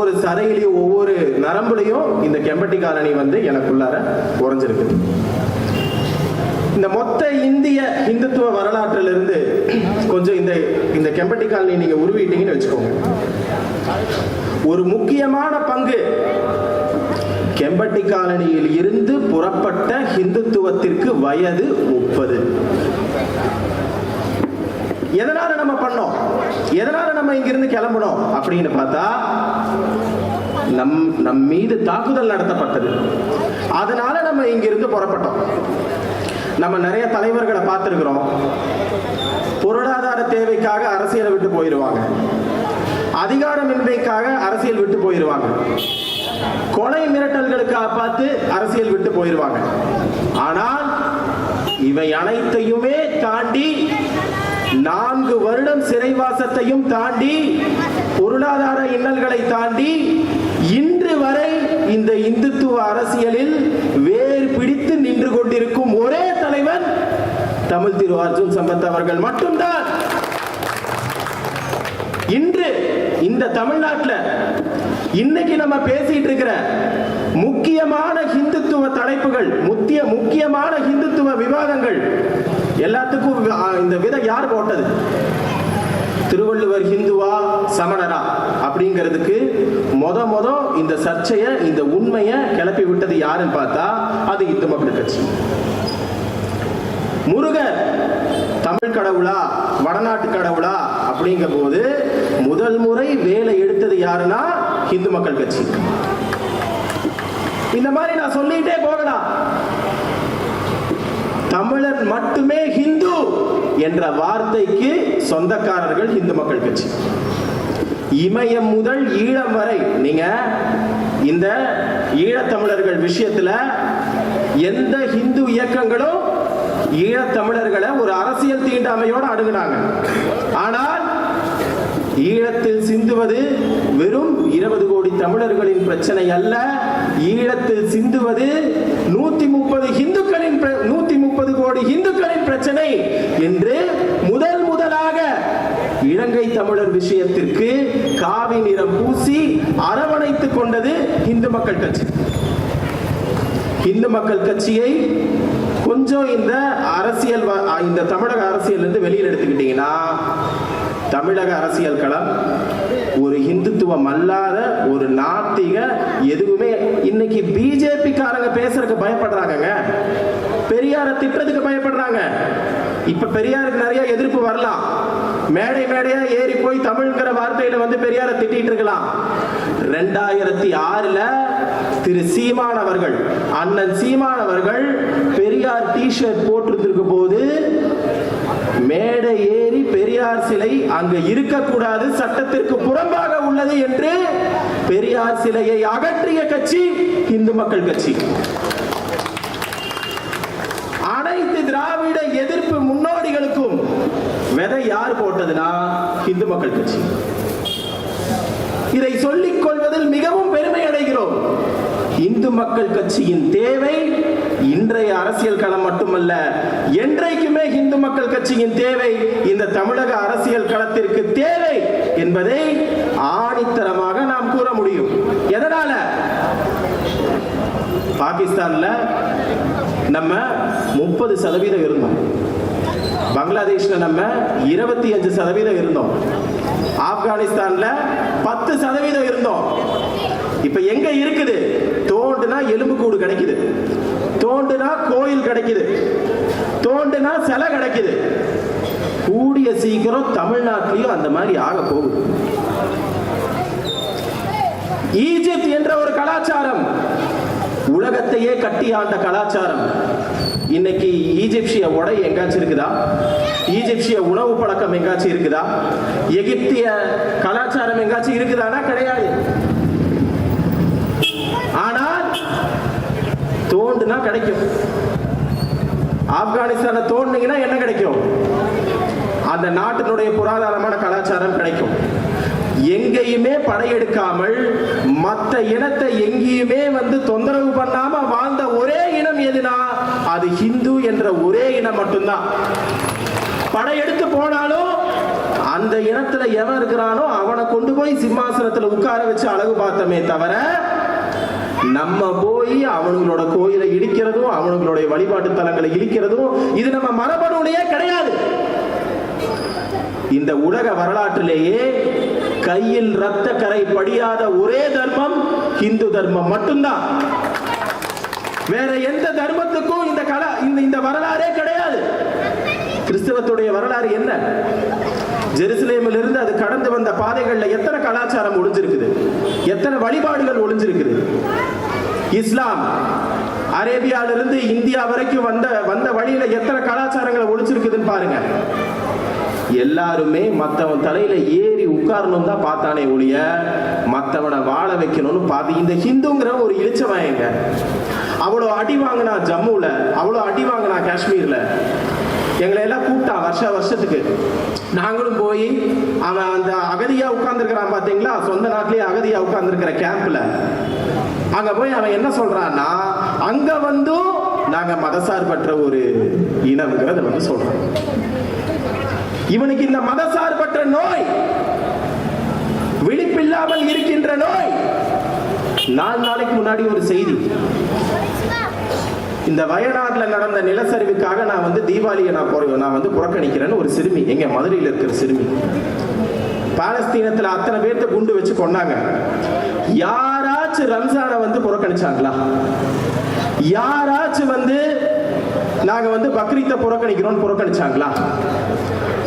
ஒவ்வொரு சரையிலையும் ஒவ்வொரு நரம்புலையும் இந்த கெம்பட்டி காலனி வந்து எனக்குள்ளார உறைஞ்சிருக்கு. இந்த மொத்த இந்திய இந்துத்துவ வரலாற்றிலிருந்து கொஞ்சம் இந்த இந்த கெம்பட்டி காலனி நீங்க உருவிட்டீங்கன்னு வச்சுக்கோங்க. ஒரு முக்கியமான பங்கு கெம்பட்டி காலனியில் இருந்து புறப்பட்ட இந்துத்துவத்திற்கு வயது முப்பது. எதனால நம்ம பண்ணோம்? எதனால நம்ம இங்கிருந்து கிளம்பணும் அப்படின்னு பார்த்தா நம் நம் மீது தாக்குதல் நடத்தப்பட்டது. அதனால நம்ம இங்கிருந்து புறப்பட்டோம். நம்ம நிறைய தலைவர்களை பார்த்துருக்குறோம். பொருளாதார தேவைக்காக அரசியலை விட்டு போயிடுவாங்க அதிகாரமின்மைக்காக அரசியல் விட்டு போயிடுவாங்க கொலை மிரட்டல்களுக்காக பார்த்து அரசியல் விட்டு போயிடுவாங்க ஆனால் இவை அனைத்தையுமே தாண்டி நான்கு வருடம் சிறைவாசத்தையும் தாண்டி பொருளாதார இன்னல்களை தாண்டி இன்று வரை இந்த இந்துத்துவ அரசியலில் வேறு பிடித்து நின்று கொண்டிருக்கும் ஒரே தலைவன் தமிழ் திரு அர்ஜுன் சம்பத் அவர்கள் மட்டும்தான். இன்று இந்த தமிழ்நாட்டில் இன்னைக்கு நம்ம பேசிட்டு இருக்கிற முக்கியமான ஹிந்துத்துவ தலைப்புகள் முக்கிய முக்கியமான ஹிந்துத்துவ விவாதங்கள் எல்லாத்துக்கும் இந்த விதை யார் போட்டது? திருவள்ளுவர் ஹிந்துவா சமணரா அப்படிங்கிறதுக்கு மொத மொத இந்த சர்ச்சையை இந்த உண்மையை கிளப்பி விட்டது யாருன்னு பார்த்தா அது இந்து மக்கள் கட்சி. முருகர் தமிழ் கடவுளா வடநாட்டு கடவுளா அப்படிங்கும் போது முதல் முறை வேலை எடுத்தது யாருன்னா இந்து மக்கள் கட்சி. இந்த மாதிரி நான் சொல்லிட்டே போகலாம். தமிழர் மட்டுமே ஹிந்து. என்ற வார்த்தைக்கு சொந்தக்காரர்கள் இந்து மக்கள் கட்சி. இமயம் முதல் ஈழம் வரை நீங்க இந்த ஈழத்தமிழர்கள் விஷயத்துல எந்த ஹிந்து இயக்கங்களும் ஈழத்தமிழர்களை ஒரு அரசியல் தீண்டாமையோடு அணுகுனாங்க. ஆனால் ஈழத்தில் சிந்துவது வெறும் இருபது கோடி தமிழர்களின் பிரச்சனை அல்ல. ஈழத்தில் சிந்துவது நூத்தி முப்பது இந்துக்களின் பிர- நூத்தி முப்பது கோடி இந்துக்களின் பிரச்சனை என்று முதல் முதலாக இலங்கை தமிழர் விஷயத்திற்கு காவி நிறம் பூசி அரவணைத்துக் கொண்டது இந்து மக்கள் கட்சி. இந்து மக்கள் கட்சியை கொஞ்சம் இந்த அரசியல் வ- இந்த தமிழக அரசியல் இருந்து வெளியில் எடுத்துக்கிட்டீங்கன்னா தமிழக அரசியல் களம் ஒரு இந்துத்துவம் அல்லாத ஒரு நாத்திக எதுவுமே இன்னைக்கு பிஜேபி காரங்க பேசுறதுக்கு பயப்படுறாங்கங்க. பெரியார திட்டத்துக்கு பயப்படுறாங்க. இப்ப பெரியாருக்கு நிறைய எதிர்ப்பு வரலாம். மேடை மேடையா ஏறி போய் தமிழ்ங்கிற வார்த்தையில வந்து பெரியார திட்டிட்டு இருக்கலாம். ரெண்டாயிரத்தி ஆறுல திரு சீமான் அவர்கள் அண்ணன் சீமான் அவர்கள் பெரியார் டிஷர்ட் போட்டிருந்திருக்க போது மேடை பெரியார் சிலை அங்கு இருக்கக்கூடாது சட்டத்திற்கு புறம்பாக உள்ளது என்று பெரியார் சிலையை அகற்றிய கட்சி இந்து மக்கள் கட்சி. அனைத்து திராவிட எதிர்ப்பு முன்னோடிகளுக்கும் விதை யார் போட்டதுன்னா இந்து மக்கள் கட்சி. இதை சொல்லிக் கொள்வதில் மிகவும் பெருமை அடைகிறோம். இந்து மக்கள் கட்சியின் தேவை இன்றைய அரசியல் களம் மட்டுமல்ல என்றைக்குமே இந்து மக்கள் கட்சியின் தேவை இந்த தமிழக அரசியல் களத்திற்கு தேவை என்பதை ஆணித்தரமாக நாம் கூற முடியும். எதனால? பாகிஸ்தான்ல நம்ம முப்பது சதவீதம் இருந்தோம். பங்களாதேஷ்ல நம்ம இருபத்தி அஞ்சு சதவீதம் இருந்தோம். ஆப்கானிஸ்தான்ல பத்து சதவீதம் இருந்தோம். இப்ப எங்க இருக்குது? தோண்டுனா எலும்புக்கூடு கிடைக்குது. தோண்டுனா கோயில் கிடைக்குது. தோண்டுனா சிலை கிடைக்குது. கூடிய சீக்கிரம் தமிழ்நாட்டிலையும் அந்த மாதிரி ஆக போகுது. ஈஜிப்த் என்ற ஒரு கலாச்சாரம். உலகத்தையே கட்டி ஆண்ட கலாச்சாரம். இன்னைக்கு ஈஜிப்சிய உடை எங்காச்சும் இருக்குதா? ஈஜிப்சிய உணவு பழக்கம் எங்காச்சும் இருக்குதா? எகிப்திய கலாச்சாரம் எங்காச்சும் இருக்குதானா? கிடையாது. ஆனால் தோண்டுனா கிடைக்கும். ஆப்கானிஸ்தான தோண்டினீங்கன்னா என்ன கிடைக்கும்? அந்த நாட்டினுடைய புராதாரமான கலாச்சாரம் கிடைக்கும். எங்கேயுமே படையெடுக்காமல் மற்ற இனத்தை எங்கேயுமே வந்து தொந்தரவு பண்ணாம வாழ்ந்த ஒரே எதுனா அது ஹிந்து என்ற ஒரே இனம் மட்டும்தான். படையெடுத்து போனாலும் அந்த இனத்துல எவன் இருக்கிறானோ அவனை கொண்டு போய் சிம்மாசனத்துல உட்கார வச்சு அழகு பார்த்தமே தவிர நம்ம போய் அவனுங்களோட கோயிலை இடிக்கிறதும் அவனுங்களுடைய வழிபாட்டு தலங்களை இடிக்கிறதும் இது நம்ம மரபணுலயே கிடையாது. இந்த உலக வரலாற்றிலேயே கையில் ரத்த கரை படியாத ஒரே தர்மம் இந்து தர்மம் மட்டும்தான். வேற எந்த தர்மத்துக்கும் இந்த கலா இந்த இந்த வரலாறே கிடையாது. கிறிஸ்தவத்துடைய வரலாறு என்ன? ஜெருசலேமில் இருந்து அது கடந்து வந்த பாதைகளில் எத்தனை கலாச்சாரம் ஒளிஞ்சிருக்குது? எத்தனை வழிபாடுகள் ஒளிஞ்சிருக்குது? இஸ்லாம் அரேபியாவிலிருந்து இந்தியா வரைக்கும் வந்த வந்த வழியில எத்தனை கலாச்சாரங்களை ஒழிச்சிருக்குதுன்னு பாருங்க. எல்லாருமே மற்றவன் தலையில ஏறி உட்காரணும் தான் பார்த்தானே ஒழிய மற்றவனை வாழ வைக்கணும்னு பார்த்து இந்த ஹிந்துங்கிற ஒரு இளிச்சவாயங்க. அவ்வளோ அடி வாங்கினா ஜம்முவில் அவ்வளோ அடி வாங்கினா காஷ்மீரில். எங்களை எல்லாம் கூப்பிட்டான் வருஷ வருஷத்துக்கு. நாங்களும் போய் அவன் அந்த அகதியாக உட்காந்துருக்கிறான் பார்த்தீங்களா சொந்த நாட்டிலேயே அகதியாக உட்காந்துருக்கிற கேம்பில் அங்கே போய் அவன் என்ன சொல்கிறான்னா அங்கே வந்தும் நாங்கள் மதசார்பற்ற ஒரு இனம்ங்கிறத வந்து சொல்கிறோம் இவனுக்கு இந்த மதசார்பற்ற நோய் விழிப்பில்லாமல் இருக்கின்ற நோய். நாலு நாளைக்கு முன்னாடி ஒரு செய்தி. இந்த வயநாட்டில் நடந்த நிலச்சரிவுக்காக நான் வந்து தீபாவளியை நான் புற- நான் வந்து புறக்கணிக்கிறேன்னு ஒரு சிறுமி. எங்க மதுரையில் இருக்கிற சிறுமி. பாலஸ்தீனத்தில் அத்தனை பேர்த்த குண்டு வச்சு கொண்டாங்க யாராச்சும் ரம்ஜானை வந்து புறக்கணிச்சாங்களா? யாராச்சும் வந்து நாங்க வந்து பக்ரீத்தை புறக்கணிக்கிறோம் புறக்கணிச்சாங்களா?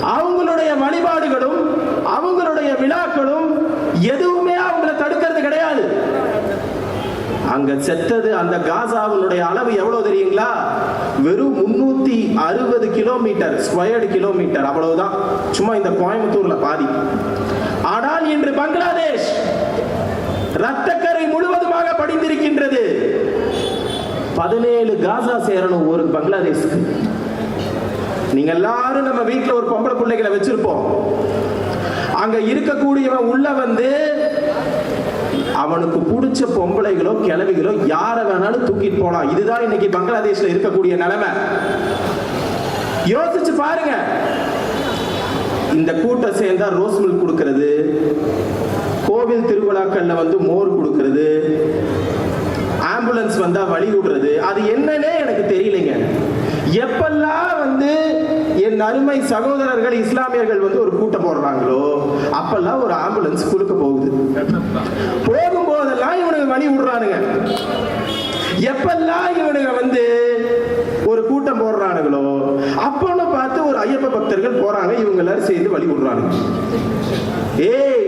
அவங்களுடைய வழிபாடுகளும் அவங்களுடைய விழாக்களும் எதுவுமே அவங்கள தடுக்கிறது கிடையாது. அங்க செத்தது அந்த காசாவினுடைய அளவு எவ்வளவு தெரியுங்களா? வெறும் முன்னூத்தி அறுபது கிலோமீட்டர் ஸ்கொயர்டு கிலோமீட்டர். அவ்வளவுதான். சும்மா இந்த கோயம்புத்தூர்ல பாதி. ஆனால் இன்று பங்களாதேஷ் ரத்தக்கரை முழுவதுமாக படிந்திருக்கின்றது. பதினேழு காசா சேரணும் ஒரு பங்களாதேஷ்க்கு. நீங்க எல்லாரும் நம்ம வீட்டுல ஒரு பொம்பளை பிள்ளைகளை வச்சிருப்போம். அங்க இருக்கக்கூடியவன் உள்ள வந்து அவனுக்கு பிடிச்ச பொம்பளைகளோ கிழவிகளோ யாரை வேணாலும் தூக்கிட்டு போலாம். இதுதான் இன்னைக்கு பங்களாதேஷ்ல இருக்கக்கூடிய நிலைமை. யோசிச்சு பாருங்க. இந்த கூட்டம் சேர்ந்தா ரோஸ் மில்க் கொடுக்கறது. கோவில் திருவிழாக்கள்ல வந்து மோர் கொடுக்கறது. ஆம்புலன்ஸ் வந்தா வழி விடுறது. அது என்னன்னே எனக்கு தெரியலைங்க. எப்பெல்லாம் வந்து என் அருமை சகோதரர்கள் இஸ்லாமியர்கள் வந்து ஒரு கூட்டம் போடுறாங்களோ அப்பெல்லாம் ஒரு ஆம்புலன்ஸ் கொடுக்க போகுது. போகும்போதெல்லாம் இவனுங்க வழி விடுறானுங்க. எப்பெல்லாம் இவனுங்க வந்து ஒரு கூட்டம் போடுறானுங்களோ அப்பன்னு பார்த்து ஒரு ஐயப்ப பக்தர்கள் போறாங்க இவங்க எல்லாரும் சேர்ந்து வழி விடுறானுங்க. ஏய்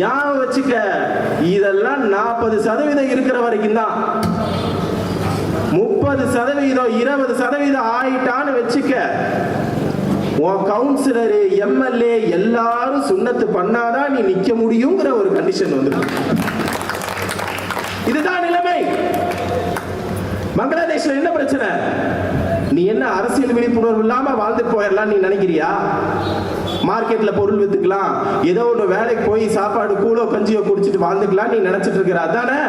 ஞாபகம் வச்சுக்க இதெல்லாம் நாற்பது சதவீதம் இருக்கிற வரைக்கும் தான் முப்பது சதவீதம் இருபது சதவீதம் ஆயிட்டான்னு வச்சுக்க உன் கவுன்சிலரு எம்எல்ஏ எல்லாரும் சுண்ணத்து பண்ணாதான் நீ நிக்க முடியுங்கிற ஒரு கண்டிஷன் வந்து இதுதான் நிலைமை. பங்களாதேஷ்ல என்ன பிரச்சனை? நீ என்ன அரசியல் விழிப்புணர்வு இல்லாம வாழ்ந்துட்டு போயிடலாம் நீ நினைக்கிறியா? மார்க்கெட்ல பொருள் வித்துக்கலாம் ஏதோ ஒன்று வேலைக்கு போய் சாப்பாடு கூலோ கஞ்சியோ குடிச்சிட்டு வாழ்ந்துக்கலாம் நீ நினைச்சிட்டு இருக்கிற அதானே?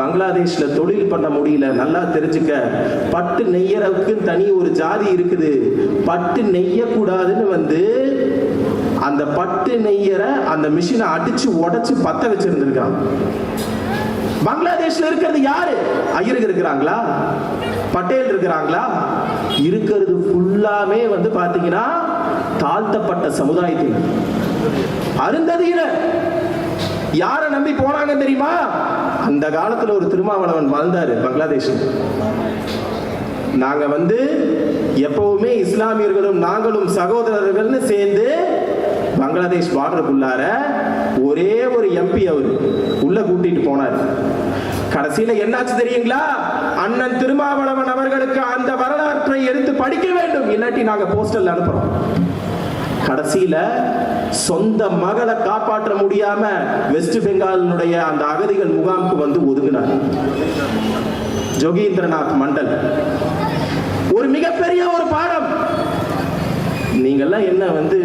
பங்களாதேஷ்ல தொழில் பண்ண முடியல. நல்லா தெரிஞ்சுக்க. பட்டு நெய்யறவுக்கு தனி ஒரு ஜாதி இருக்குது. பட்டு நெய்யக்கூடாதுன்னு வந்து அந்த பட்டு நெய்யற அந்த மிஷினை அடிச்சு உடைச்சு பத்த வச்சிருந்திருக்கான். பங்களாதேஷ்ல இருக்கிறது யாரு? ஐயருக்கு இருக்கிறாங்களா? பட்டேல் இருக்கிறாங்களா? இருக்கிறது ஃபுல்லாமே வந்து பாத்தீங்கன்னா தாழ்த்தப்பட்ட சமுதாயத்தில் அருந்ததியினர். யாரை நம்பி போனாங்க தெரியுமா? அந்த காலத்துல ஒரு திருமாவளவன் வாழ்ந்தாரு பங்களாதேஷில். நாங்க வந்து எப்பவுமே இஸ்லாமியர்களும் நாங்களும் சகோதரர்கள்னு சேர்ந்து பங்களாதேஷ் பார்டருக்குள்ளார ஒரே ஒரு எம்பி அவர். உள்ள கூட்டிட்டு போனார். கடைசியில என்னாச்சு தெரியுங்களா? அண்ணன் திருமாவளவன் அவர்களுக்கு அந்த வரலாற்றை எடுத்து படிக்க வேண்டும். இல்லாட்டி நாங்க போஸ்டல் அனுப்புறோம். கடைசியில சொந்த மகளை காப்பாற்ற முடியாம வெஸ்ட் பெங்காலினுடைய அந்த அகதிகள் முகாமுக்கு வந்து ஒதுங்கினார். ஜோகீந்திரநாத் மண்டல். ஒரு மிகப்பெரிய ஒரு பாடம். நீங்கெல்லாம் என்ன வந்து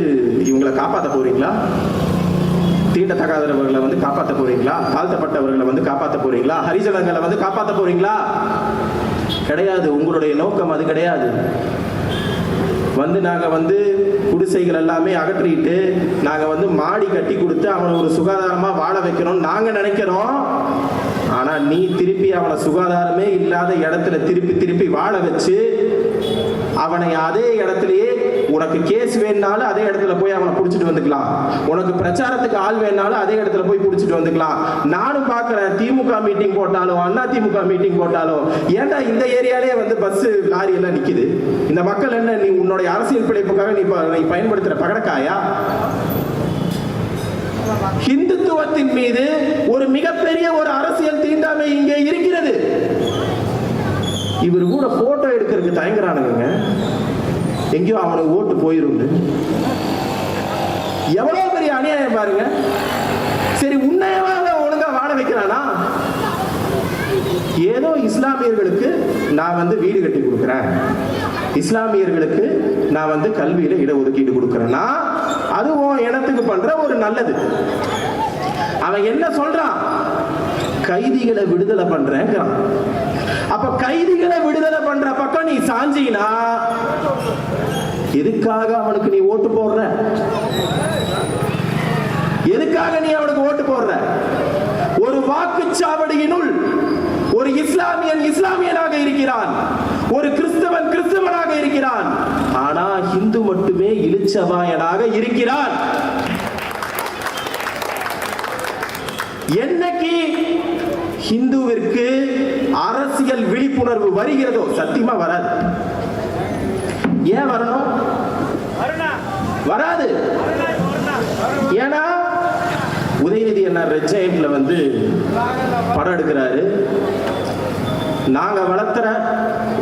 இவங்களை காப்பாற்ற போறீங்களா? தீண்டத்தகாதவர்களை வந்து காப்பாற்ற போறீங்களா? தாழ்த்தப்பட்டவர்களை வந்து காப்பாற்ற போறீங்களா? ஹரிஜனங்களை வந்து காப்பாற்ற போறீங்களா? கிடையாது. உங்களுடைய நோக்கம் அது கிடையாது. வந்து நாங்கள் வந்து குடிசைகள் எல்லாமே அகற்றிட்டு நாங்கள் வந்து மாடி கட்டி கொடுத்து அவனை ஒரு சுகாதாரமாக வாழ வைக்கணும்னு நாங்கள் நினைக்கிறோம். ஆனால் நீ திருப்பி அவனை சுகாதாரமே இல்லாத இடத்துல திருப்பி திருப்பி வாழ வச்சு அவனை அதே இடத்துலயே உனக்கு கேஸ் வேணுனாலும் அதே இடத்துல போய் அவனை பிடிச்சிட்டு வந்துக்கலாம். உனக்கு பிரச்சாரத்துக்கு ஆள் வேணுனாலும் அதே இடத்துல போய் பிடிச்சிட்டு வந்துக்கலாம். நானும் பார்க்குறேன் திமுக மீட்டிங் போட்டாலும் அண்ணா திமுக மீட்டிங் போட்டாலும் ஏன்டா இந்த ஏரியாலே வந்து பஸ் லாரி எல்லாம் நிக்குது? இந்த மக்கள் என்ன நீ உன்னுடைய அரசியல் பிழைப்புக்காக நீ ப- நீ பயன்படுத்துற பகடக்காயா? ஹிந்துத்துவத்தின் மீது ஒரு மிகப்பெரிய ஒரு அரசியல் தீண்டாமை இங்கே இருக்கிறது. இவர் கூட போட்டோ எடுக்கிறதுக்கு தயங்குறானுங்க எங்கேயோ அவனுக்கு ஓட்டு போயிரும் எவ்வளவு பெரிய அநியாயம் பாருங்க. சரி உன்னையவாக ஒழுங்கா வாழ வைக்கிறானா? ஏதோ இஸ்லாமியர்களுக்கு நான் வந்து வீடு கட்டி கொடுக்குறேன். இஸ்லாமியர்களுக்கு நான் வந்து கல்வியில இடஒதுக்கீடு கொடுக்குறேன்னா அதுவும் இனத்துக்கு பண்ற ஒரு நல்லது. அவன் என்ன சொல்றான்? கைதிகளை விடுதலை பண்றேங்கிறான். அப்ப கைதிகளை விடுதலை பண்ற பக்கம் நீ சாஞ்சினா எதுக்காக அவனுக்கு நீ ஓட்டு போடுற? எதுக்காக நீ அவனுக்கு ஓட்டு போடுற? ஒரு வாக்குச்சாவடியினுள் ஒரு இஸ்லாமியன் இஸ்லாமியனாக இருக்கிறான். ஒரு கிறிஸ்தவன் கிறிஸ்தவனாக இருக்கிறான். ஆனா இந்து மட்டுமே இழிச்சவாயனாக இருக்கிறான். என்னைக்கு ஹிந்துவிற்கு அரசியல் விழிப்புணர்வு வருகிறதோ சத்தியமா வராது. ஏன் வரணும்? வராது. ஏன்னா உதயநிதி என்ன ரெட் வந்து படம் எடுக்கிறாரு. நாங்க வளர்த்துற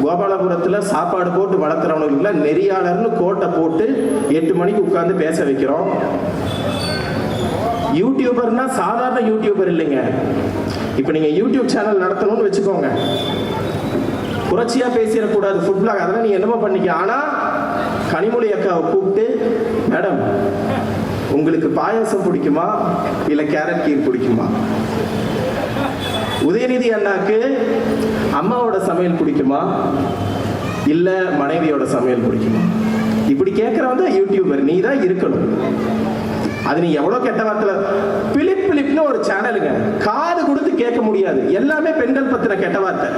கோபாலபுரத்துல சாப்பாடு போட்டு வளர்த்துறவனுக்குள்ள நெறியாளர்னு கோட்டை போட்டு எட்டு மணிக்கு உட்கார்ந்து பேச வைக்கிறோம். யூடியூபர்னா சாதாரண யூடியூபர் இல்லைங்க. இப்போ நீங்க யூடியூப் சேனல் நடத்தணும்னு வச்சுக்கோங்க. புரட்சியா பேசிடக்கூடாது ஃபுட் பிளாக் அதெல்லாம் நீ என்னமோ பண்ணிக்க. ஆனா கனிமொழி அக்காவை கூப்பிட்டு மேடம் உங்களுக்கு பாயாசம் பிடிக்குமா? இல்ல கேரட் கீர் பிடிக்குமா? உதயநிதி அண்ணாக்கு அம்மாவோட சமையல் பிடிக்குமா? இல்ல மனைவியோட சமையல் பிடிக்குமா? இப்படி கேட்கறவன் தான் யூடியூபர் நீ தான் இருக்கணும். அது நீ எவ்வளவு கெட்ட வார்த்தை பிலிப் பிலிப்னு ஒரு சேனலுங்க காது கொடுத்து கேட்க முடியாது. எல்லாமே பெண்கள் பத்தின கெட்ட வார்த்தை.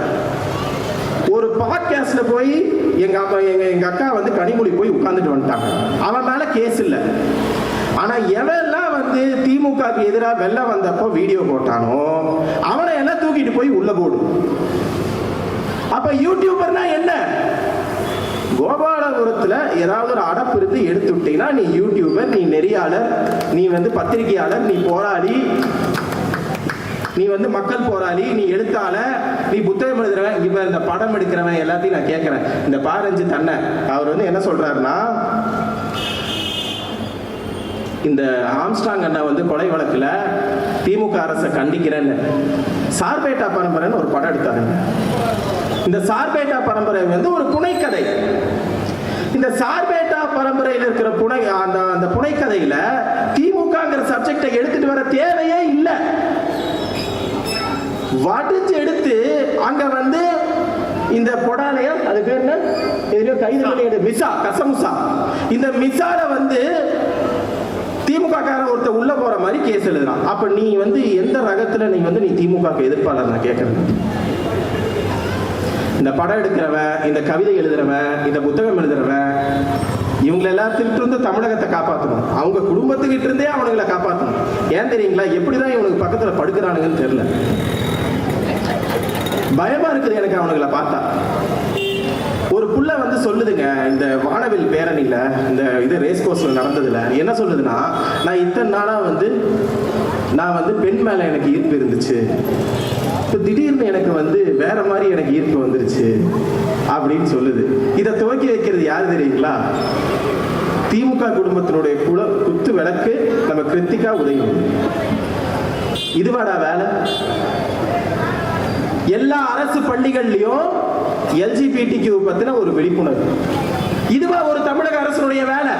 ஒரு பாட்காஸ்ட்ல போய் எங்க அப்பா எங்க எங்க அக்கா வந்து கனிமொழி போய் உட்கார்ந்துட்டு வந்துட்டாங்க. அவன் மேல கேஸ் இல்ல. ஆனா எவெல்லாம் வந்து திமுகவுக்கு எதிராக வெள்ளம் வந்தப்போ வீடியோ போட்டானோ அவனை எல்லாம் தூக்கிட்டு போய் உள்ள போடு. அப்ப யூடியூபர்னா என்ன? கோபாலபுரத்துல ஏதாவது ஒரு அடப்பு இருந்து எடுத்து விட்டீங்கன்னா நீ யூடியூபர் நீ நெறியாளர் நீ வந்து பத்திரிகையாளர் நீ போராளி நீ வந்து மக்கள் போராளி நீ எழுத்தாளர் நீ புத்தகம் எழுதுறவன் இவன் இந்த படம் எடுக்கிறவன் எல்லாத்தையும் நான் கேட்குறேன். இந்த பாரஞ்சு தன்னை அவர் வந்து என்ன சொல்றாருன்னா இந்த ஆம்ஸ்டாங் அண்ணா வந்து கொலை வழக்குல திமுக அரசை கண்டிக்கிறேன்னு. சார்பேட்டா பரம்பரைன்னு ஒரு படம் எடுத்தாருங்க. இந்த சார்பேட்டா பரம்பரை வந்து ஒரு துணைக்கதை. இந்த சார்பேட்டா பரம்பரையில் இருக்கிற புனை அந்த அந்த புனைக்கதையில திமுகங்கிற சப்ஜெக்டை எடுத்துட்டு வர தேவையே இல்லை. வடிச்சு எடுத்து அங்க வந்து இந்த பொடாலையா அது பேர் என்ன? எதிரியோ கைது பண்ணி மிசா கசமுசா. இந்த மிசால வந்து திமுக காரன் ஒருத்தர் உள்ள போற மாதிரி கேஸ் எழுதுறான். அப்ப நீ வந்து எந்த ரகத்துல நீ வந்து நீ திமுக எதிர்ப்பாளர் நான் கேட்கறேன் இந்த படம் எடுக்கிறவன் இந்த கவிதை எழுதுறவன் இந்த புத்தகம் எழுதுறவன் இவங்களை எல்லாத்திலிருந்து இருந்து தமிழகத்தை காப்பாற்றணும் அவங்க குடும்பத்துக்கிட்ட இருந்தே அவனுங்களை காப்பாற்றணும் ஏன் தெரியுங்களா? எப்படிதான் இவனுக்கு பக்கத்துல படுக்கிறானுங்கன்னு தெரியல. பயமா இருக்குது எனக்கு அவனுங்களை பார்த்தா. ஒரு புள்ள வந்து சொல்லுதுங்க இந்த வானவில் பேரணியில இந்த இது ரேஸ் கோர்ஸ்ல நடந்ததுல என்ன சொல்லுதுன்னா நான் இத்தனை நாளா வந்து நான் வந்து பெண் மேல எனக்கு ஈர்ப்பு இருந்துச்சு. இப்போ திடீர்னு எனக்கு வந்து வேற மாதிரி எனக்கு ஈர்ப்பு வந்துருச்சு அப்படின்னு சொல்லுது. இதை துவக்கி வைக்கிறது யார் தெரியுங்களா? திமுக குடும்பத்தினுடைய குல குத்து விளக்கு நம்ம கிருத்திகா உதயம் இதுவாடா வேலை? எல்லா அரசு பள்ளிகள்லயும் எல்ஜிபிடிக்கு பத்தின ஒரு விழிப்புணர்வு. இதுவா ஒரு தமிழக அரசுடைய வேலை?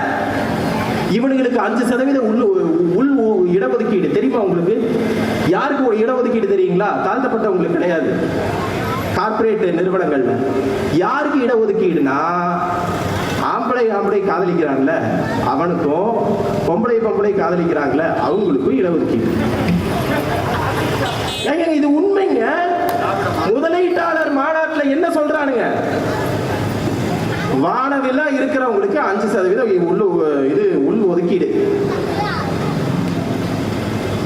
இவனுங்களுக்கு அஞ்சு சதவீதம் உள் உள் இடஒதுக்கீடு. தெரியுமா உங்களுக்கு? யாருக்கு ஒரு இடஒதுக்கீடு தெரியுங்களா? தாழ்த்தப்பட்டவங்களுக்கு கிடையாது. கார்பரேட் நிறுவனங்கள்ல. யாருக்கு இடஒதுக்கீடுனா ஆம்பளை ஆம்பளை காதலிக்கிறான்ல. அவனுக்கும் பொம்பளை பொம்பளை காதலிக்கிறாங்களே அவங்களுக்கும் இடஒதுக்கீடு. ஏங்க இது உண்மைங்க? முதலீட்டாளர் மாநாட்டில் என்ன சொல்றானுங்க? வானவில்லா இருக்கிறவங்களுக்கு அஞ்சு சதவீதம் உள்ள இது உள் ஒதுக்கீடு.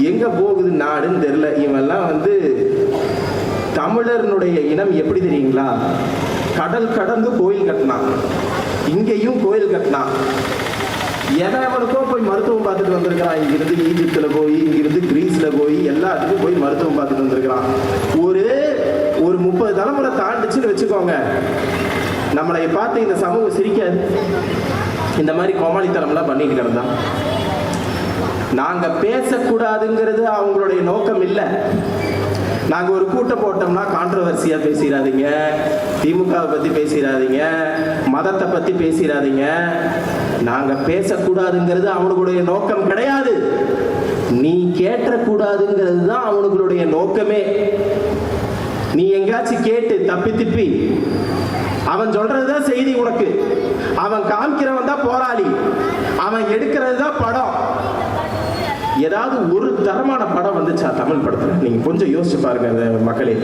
எங்க போகுது நாடுன்னு தெரியல. இவெல்லாம் வந்து தமிழர்னுடைய இனம் எப்படி தெரியுங்களா? கடல் கடந்து கோயில் கட்டினான். இங்கேயும் கோயில் கட்டினான். எவனுக்கோ போய் மருத்துவம் பார்த்துட்டு வந்திருக்கிறான். இங்கிருந்து ஈஜிப்தில் போய் இங்கிருந்து கிரீஸில் போய் எல்லாத்துக்கும் போய் மருத்துவம் பார்த்துட்டு வந்திருக்கிறான். ஒரு ஒரு முப்பது தலைமுறை தாண்டிச்சுன்னு வச்சுக்கோங்க. நம்மளை பார்த்து இந்த சமூகம் சிரிக்காது இந்த மாதிரி கோமாளித்தனம்லாம் பண்ணிட்டு கிடந்தான் நாங்கள் பேசக்கூடாதுங்கிறது அவங்களுடைய நோக்கம் இல்லை. நாங்கள் ஒரு கூட்டம் போட்டோம்னா கான்ட்ரவர்சியாக பேசிடாதீங்க திமுகவை பற்றி பேசிடாதீங்க மதத்தை பற்றி பேசிடாதீங்க நாங்கள் பேசக்கூடாதுங்கிறது அவனுடைய நோக்கம் கிடையாது. நீ கேட்டக்கூடாதுங்கிறது தான் அவனுங்களுடைய நோக்கமே. நீ எங்கேயாச்சும் கேட்டு தப்பி திப்பி. அவன் சொல்றதுதான் செய்தி உனக்கு. அவன் காமிக்கிறவன் தான் போராளி. அவன் எடுக்கிறது தான் படம். ஏதாவது ஒரு தரமான படம் வந்துச்சா தமிழ் படத்துல? நீங்க கொஞ்சம் யோசிச்சு பாருங்க மக்களே.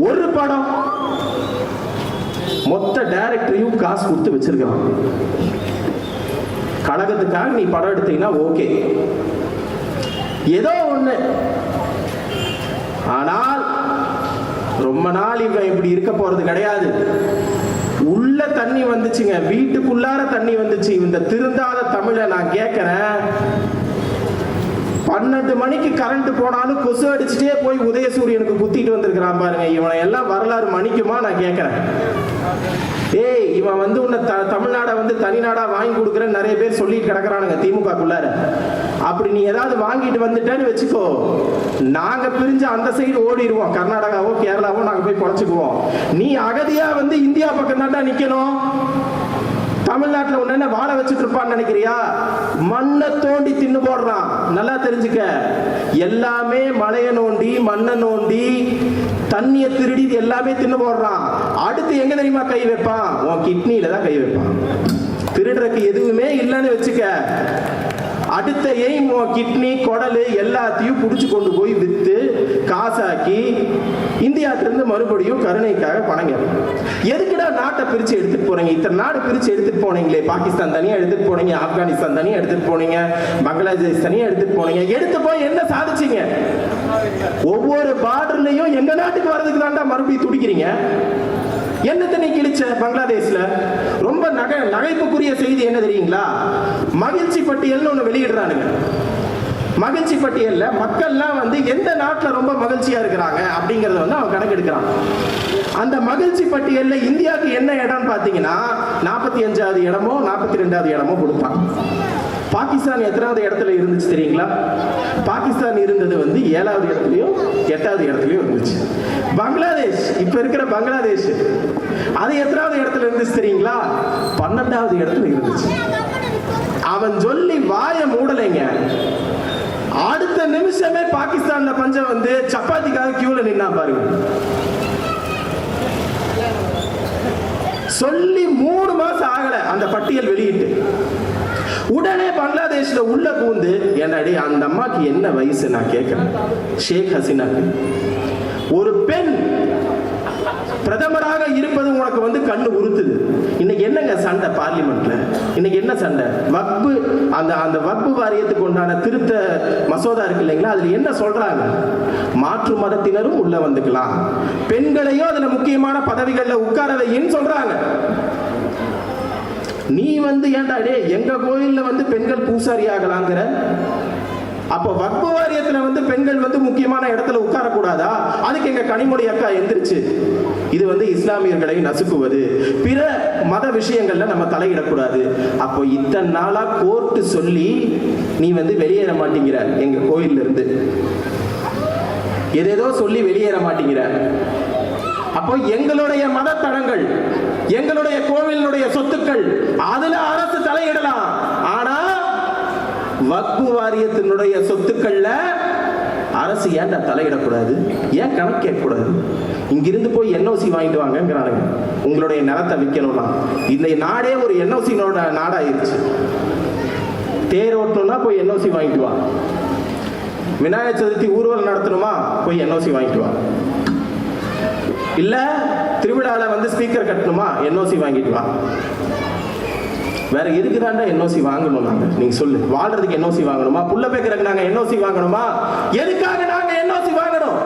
ஒரு படம். மொத்த டைரக்டரையும் காசு கொடுத்து வச்சிருக்கான். கழகத்துக்காக நீ படம் எடுத்தீங்கன்னா ஓகே. ஏதோ ஒண்ணு. ஆனால் ரொம்ப நாள் இவன் இப்படி இருக்க போறது கிடையாது. உள்ள தண்ணி வந்துச்சுங்க. வீட்டுக்குள்ளார தண்ணி வந்துச்சு. இந்த திருந்தாத தமிழை நான் கேட்கிறேன். பன்னெண்டு மணிக்கு கரண்ட் போனாலும் கொசு அடிச்சுட்டே போய் உதயசூரியனுக்கு குத்திட்டு வந்திருக்கிறான் பாருங்க. இவனை எல்லாம் வரலாறு மணிக்குமா நான் கேட்கிறேன். ஏய் இவன் வந்து உன்னை த தமிழ்நாடை வந்து தனிநாடா வாங்கி கொடுக்குறேன்னு நிறைய பேர் சொல்லிட்டு கிடக்குறானுங்க திமுகக்குள்ளார. அப்படி நீ ஏதாவது வாங்கிட்டு வந்துட்டேன்னு வச்சுக்கோ. நாங்க பிரிஞ்சு அந்த சைடு ஓடிடுவோம் கர்நாடகாவோ கேரளாவோ நாங்க போய் பொழைச்சுக்குவோம். நீ அகதியா வந்து இந்தியா பக்கம் தான்டா நிக்கணும். தமிழ்நாட்டில் உன்ன வாழ வச்சுட்டு இருப்பான்னு நினைக்கிறியா? மண்ணை தோண்டி தின்னு போடுறான். நல்லா தெரிஞ்சுக்க. எல்லாமே மலையை நோண்டி மண்ணை நோண்டி தண்ணியை திருடி இது எல்லாமே தின்னு போடுறான். அடுத்து எங்க தெரியுமா கை வைப்பான்? உன் கிட்னியில தான் கை வைப்பான். திருடுறதுக்கு எதுவுமே இல்லைன்னு வச்சுக்க. அடுத்த எய்ம் உன் கிட்னி குடல் எல்லாத்தையும் புடிச்சு கொண்டு போய் வித்து காசாக்கி இந்தியாத்திலிருந்து மறுபடியும் கருணைக்காக பணம் கேட்போம் எதுக்குடா நாட்டை பிரிச்சு எடுத்துட்டு போறீங்க? இத்தனை நாடு பிரிச்சு எடுத்துட்டு போனீங்களே. பாகிஸ்தான் தனியா எடுத்துட்டு போனீங்க. ஆப்கானிஸ்தான் தனியா எடுத்துட்டு போனீங்க. பங்களாதேஷ் தனியா எடுத்துட்டு போனீங்க. எடுத்து போய் என்ன சாதிச்சீங்க? ஒவ்வொரு பார்டர்லையும் எங்க நாட்டுக்கு வர்றதுக்கு தாண்டா மறுபடியும் துடிக்கிறீங்க? என்னத்தனை கிழிச்ச பங்களாதேஷ்ல? ரொம்ப நகை நகைப்புக்குரிய செய்தி என்ன தெரியுங்களா? மகிழ்ச்சி பட்டியல்னு ஒன்று வெளியிடுறானுங்க. மகிழ்ச்சி பட்டியல்ல மக்கள்லாம் வந்து எந்த நாட்டில் ரொம்ப மகிழ்ச்சியா இருக்கிறாங்க அப்படிங்கறத வந்து அவன் கணக்கெடுக்கிறான். அந்த மகிழ்ச்சி பட்டியல்ல இந்தியாவுக்கு என்ன இடம்னு பாத்தீங்கன்னா நாற்பத்தி அஞ்சாவது இடமோ நாற்பத்தி ரெண்டாவது இடமோ கொடுப்பான். பாகிஸ்தான் எத்தனாவது இடத்துல இருந்துச்சு தெரியுங்களா? பாகிஸ்தான் இருந்தது வந்து ஏழாவது இடத்துலையும் எட்டாவது இடத்துலையும் இருந்துச்சு. பங்களாதேஷ் இப்ப இருக்கிற பங்களாதேஷ் அது எத்தனாவது இடத்துல இருந்துச்சு தெரியுங்களா? பன்னெண்டாவது இடத்துல இருந்துச்சு. அவன் சொல்லி வாய மூடலைங்க. அடுத்த நிமிஷமே பாகிஸ்தான்ல பஞ்சம் வந்து சப்பாத்திக்காக கியூல நின்னா பாருங்க. சொல்லி மூணு மாசம் ஆகல அந்த பட்டியல் வெளியிட்டு. உடனே பங்களாதேஷ்ல உள்ள பூந்து என்னடி அந்த அம்மாக்கு என்ன வயசு? நான் கேட்கிறேன். ஷேக் ஹசீனாக்கு. ஒரு பெண் பிரதமராக இருப்பது உனக்கு வந்து கண்ணு உறுத்துது. இன்னைக்கு என்னங்க சண்டை பார்லிமெண்ட்ல? இன்னைக்கு என்ன சண்டை? வக்பு அந்த அந்த வக்பு வாரியத்துக்கு உண்டான திருத்த மசோதா இருக்கு இல்லைங்களா? அதுல என்ன சொல்றாங்க? மாற்று மதத்தினரும் உள்ள வந்துக்கலாம். பெண்களையும் அதுல முக்கியமான பதவிகள்ல உட்கார வையின்னு சொல்றாங்க. நீ வந்து ஏன்டா டே எங்க கோயில்ல வந்து பெண்கள் பூசாரி ஆகலாங்கிற அப்ப வக்ப வாரியத்துல வந்து பெண்கள் வந்து முக்கியமான இடத்துல உட்காரக்கூடாதா? அதுக்கு எங்க கனிமொழி அக்கா எந்திரிச்சு இது வந்து இஸ்லாமியர்களை நசுக்குவது. பிற மத விஷயங்கள்ல நம்ம தலையிடக்கூடாது. அப்போ இத்தனை நாளா கோர்ட்டு சொல்லி நீ வந்து வெளியேற மாட்டேங்கிற எங்க கோயில்ல இருந்து. எதேதோ சொல்லி வெளியேற மாட்டேங்கிற. அப்போ எங்களுடைய மத மதத்தலங்கள் எங்களுடைய கோவிலுடைய சொத்துக்கள் அதுல அரசு தலையிடலாம். ஆனா வக்பு வாரியத்தினுடைய சொத்துக்கள்ல அரசு ஏன்டா தலையிடக்கூடாது? ஏன் கணக்கு கேட்கக்கூடாது? இங்கிருந்து போய் என்ஓசி வாங்கிட்டு வாங்கங்கிறாங்க உங்களுடைய நிலத்தை விற்கணும்னா. இந்த நாடே ஒரு என்ஓசி நாடாயிருச்சு. தேர் ஓட்டணும்னா போய் என்ஓசி வாங்கிட்டு வா. விநாயகர் சதுர்த்தி ஊர்வலம் நடத்தணுமா? போய் என்ஓசி வாங்கிட்டு வா. இல்லை திருவிழாவில் வந்து ஸ்பீக்கர் கட்டணுமா? என்ஓசி வாங்கிட்டு வா. வேற எதுக்குதாண்டா என்ஓசி வாங்கணும் நாங்க? நீங்க சொல்லு. வாழ்றதுக்கு என்ஓசி வாங்கணுமா? புள்ள பேக்கறதுக்கு நாங்க என்ஓசி வாங்கணுமா? எதுக்காக நாங்க என்ஓசி வாங்கணும்?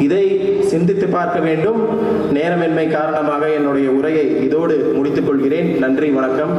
இதை சிந்தித்து பார்க்க வேண்டும். நேரமின்மை காரணமாக என்னுடைய உரையை இதோடு முடித்துக் கொள்கிறேன். நன்றி வணக்கம்.